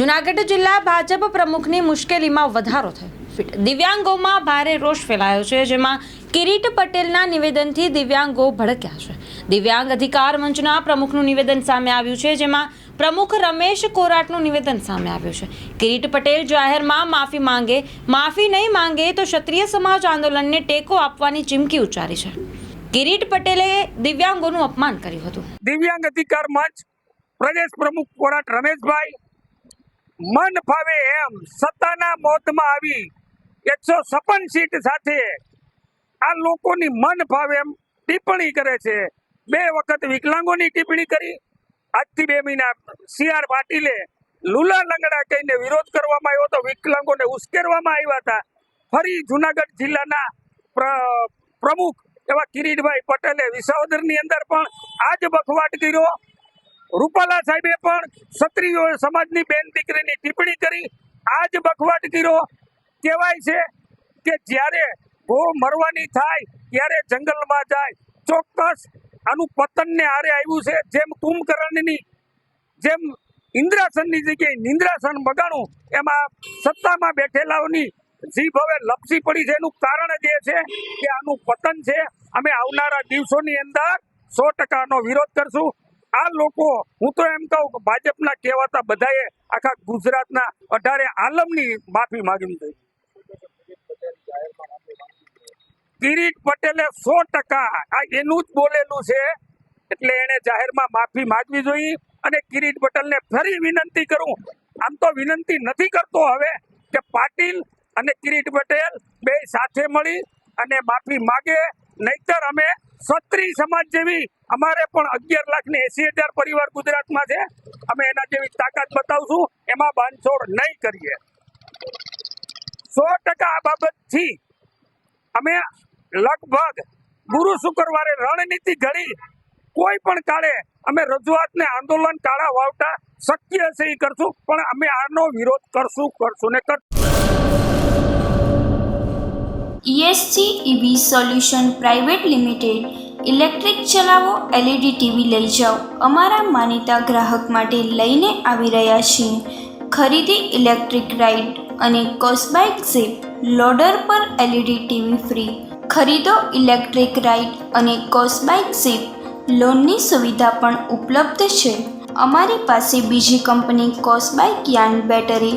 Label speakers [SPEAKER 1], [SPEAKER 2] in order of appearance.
[SPEAKER 1] જુનાગઢ જિલ્લા ભાજપ પ્રમુખની મુશ્કેલીમાં વધારો થયો. દિવ્યાંગોમાં ભારે રોષ ફેલાયો છે, જેમાં કિરીટ પટેલના નિવેદનથી દિવ્યાંગો ભડક્યા છે. દિવ્યાંગ અધિકાર મંચના પ્રમુખનું નિવેદન સામે આવ્યું છે, જેમાં પ્રમુખ રમેશ કોરાટનું નિવેદન સામે આવ્યું છે. કિરીટ પટેલ જાહેરમાં માફી માંગે, માફી નહીં માંગે તો ક્ષત્રિય સમાજ આંદોલનને ટેકો આપવાની ચીમકી ઉચ્ચારી છે. કિરીટ પટેલે દિવ્યાંગોનું અપમાન કર્યું હતું.
[SPEAKER 2] દિવ્યાંગ અધિકાર મંચ પ્રદેશ પ્રમુખ કોરાટ રમેશભાઈ મન ફાવે એમ સત્તાના મોતમાં આવી એકસો છપ્પન સીટ સાથે આ લોકોની મન ફાવે એમ ટિપ્પણી કરે છે. બે વખત વિકલાંગોની ટિપ્પણી કરી. આજથી બે મહિના સી પાટીલે લુલા લંગડા કહીને વિરોધ કરવામાં આવ્યો હતો. વિકલાંગોને ઉશ્કેરવામાં આવ્યા હતા. ફરી જુનાગઢ જિલ્લાના પ્ર- પ્રમુખ એવા કિરીટભાઈ પટેલે વિસાવદરની અંદર પણ આ જ બખવાટ કર્યો. રૂપાલા સાહેબે પણ ક્ષત્રિયો સમાજની બેન દીકરીની ટિપ્પણી કરી. આ જ બખવાટ કર્યો. કહેવાય છે કે જ્યારે ભો મરવાની થાય ત્યારે જંગલમાં જાય. ચોક્કસ આનું પતનને હારે આવ્યું છે. જેમ કુંભકર્ણની, જેમ ઇન્દ્રાસનની જગ્યાએ નિંદ્રાસન બગાડું, એમાં સત્તામાં બેઠેલાઓની જીભ હવે લપસી પડી છે. એનું કારણ જ એ છે કે આનું પતન છે. અમે આવનારા દિવસોની અંદર સો ટકાનો વિરોધ કરશું. આ લોકો, હું તો એમ કહું કે ભાજપના કહેવાતા બધાએ આખા ગુજરાતના અઢારે આલમની માફી માંગવી જોઈએ કિરીટ પટેલે સો ટકા, આ એનું જ બોલેલું છે, એટલે એને જાહેરમાં માફી માગવી જોઈએ અને કિરીટ પટેલને ફરી વિનંતી કરું. આમ તો વિનંતી નથી કરતો હવે કે પાટીલ અને કિરીટ પટેલ બે સાથે મળી અને માફી માગે. નહીતર અમે ક્ષત્રિય સમાજ જેવી અમારે પણ અગિયાર લાખ ને એસી હજાર પરિવાર ગુજરાતમાં છે. અમે એના જેવી તાકાત બતાવશું. એમાં બાંધછોડ નહીં કરીએ. સો ટકા આ બાબતથી અમે લગભગ ગુરુ શુક્રવારે રણનીતિ ઘડી કોઈ પણ કાળે અમે રજૂઆતને આંદોલન કાળા વાવટા શક્ય હશે એ કરશું. પણ અમે આનો વિરોધ કરશું કરશું ને કરશું.
[SPEAKER 3] ESG EV solution private limited electric ચલાવો એલઈડી ટીવી લઈ જાઓ. અમારા માનીતા ગ્રાહક માટે લઈને આવી રહ્યા છીએ. ખરીદી ઇલેક્ટ્રિક રાઇડ અને કોસ્બાઇક ઝીપ લોડર પર એલઈડી ટીવી ફ્રી. ખરીદો ઇલેક્ટ્રિક રાઇડ અને કોસ્બાઇક ઝીપ લોનની સુવિધા પણ ઉપલબ્ધ છે. અમારી પાસે બીજી કંપની કોસ્બાઇક યાન બેટરી